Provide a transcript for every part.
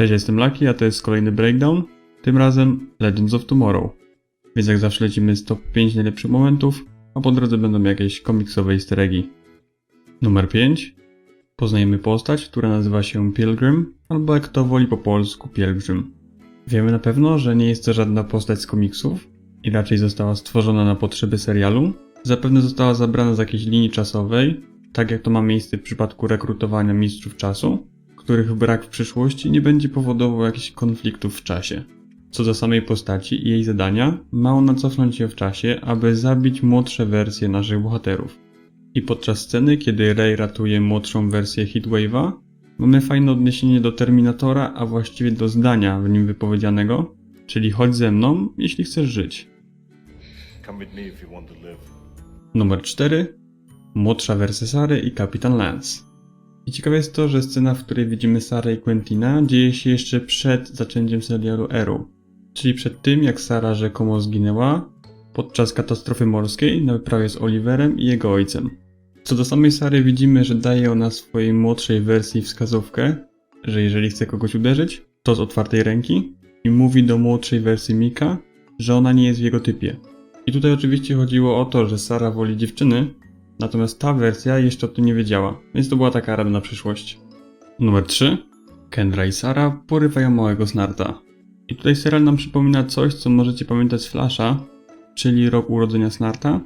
Cześć, jestem Lucky, a to jest kolejny breakdown, tym razem Legends of Tomorrow. Więc jak zawsze lecimy z top 5 najlepszych momentów, a po drodze będą jakieś komiksowe easter. Numer 5. Poznajemy postać, która nazywa się Pilgrim, albo jak to woli po polsku Pielgrzym. Wiemy na pewno, że nie jest to żadna postać z komiksów i raczej została stworzona na potrzeby serialu. Zapewne została zabrana z jakiejś linii czasowej, tak jak to ma miejsce w przypadku rekrutowania mistrzów czasu, których brak w przyszłości nie będzie powodował jakichś konfliktów w czasie. Co do samej postaci i jej zadania, ma ona cofnąć się w czasie, aby zabić młodsze wersje naszych bohaterów. I podczas sceny, kiedy Rey ratuje młodszą wersję Heatwave'a, mamy fajne odniesienie do Terminatora, a właściwie do zdania w nim wypowiedzianego, czyli chodź ze mną, jeśli chcesz żyć. Numer 4. Młodsza wersja Sary i Kapitan Lance. I ciekawe jest to, że scena, w której widzimy Sarę i Quentina, dzieje się jeszcze przed zaczęciem serialu Arrow. Czyli przed tym, jak Sara rzekomo zginęła podczas katastrofy morskiej na wyprawie z Oliverem i jego ojcem. Co do samej Sary widzimy, że daje ona swojej młodszej wersji wskazówkę, że jeżeli chce kogoś uderzyć, to z otwartej ręki i mówi do młodszej wersji Mika, że ona nie jest w jego typie. I tutaj oczywiście chodziło o to, że Sara woli dziewczyny, natomiast ta wersja jeszcze o tym nie wiedziała, więc to była taka rada na przyszłość. Numer 3. Kendra i Sara porywają małego snarta. I tutaj serial nam przypomina coś, co możecie pamiętać z Flasha, czyli rok urodzenia snarta,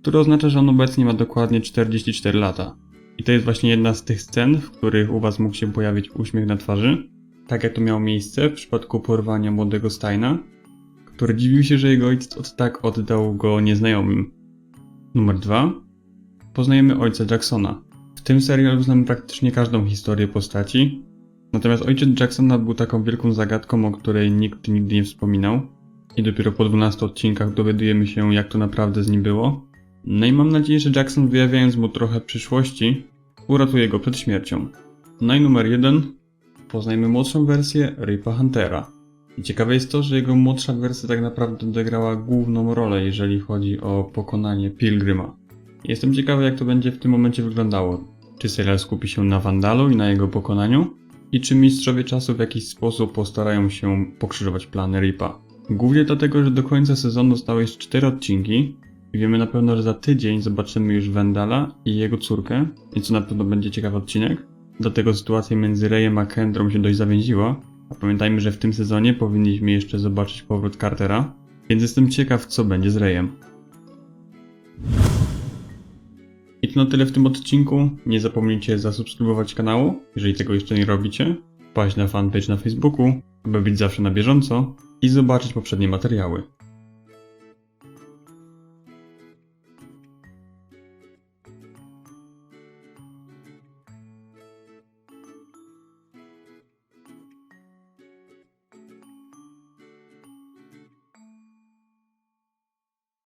który oznacza, że on obecnie ma dokładnie 44 lata. I to jest właśnie jedna z tych scen, w których u Was mógł się pojawić uśmiech na twarzy, tak jak to miało miejsce w przypadku porwania młodego Steina, który dziwił się, że jego ojciec od tak oddał go nieznajomym. Numer 2. Poznajemy ojca Jacksona. W tym serialu znamy praktycznie każdą historię postaci, natomiast ojciec Jacksona był taką wielką zagadką, o której nikt nigdy nie wspominał i dopiero po 12 odcinkach dowiadujemy się, jak to naprawdę z nim było. No i mam nadzieję, że Jackson wyjawiając mu trochę przyszłości, uratuje go przed śmiercią. No i numer 1. Poznajmy młodszą wersję Ripa Huntera. I ciekawe jest to, że jego młodsza wersja tak naprawdę odegrała główną rolę, jeżeli chodzi o pokonanie Pilgrima. Jestem ciekawy, jak to będzie w tym momencie wyglądało. Czy serial skupi się na Wandalu i na jego pokonaniu? I czy mistrzowie czasu w jakiś sposób postarają się pokrzyżować plany Ripa? Głównie dlatego, że do końca sezonu zostały jeszcze 4 odcinki i wiemy na pewno, że za tydzień zobaczymy już Wendala i jego córkę, więc to na pewno będzie ciekawy odcinek. Dlatego sytuacja między Reyem a Kendrą się dość zawięziła, a pamiętajmy, że w tym sezonie powinniśmy jeszcze zobaczyć powrót Cartera, więc jestem ciekaw, co będzie z Reyem. Na tyle w tym odcinku. Nie zapomnijcie zasubskrybować kanału, jeżeli tego jeszcze nie robicie, wpaść na fanpage na Facebooku, aby być zawsze na bieżąco i zobaczyć poprzednie materiały.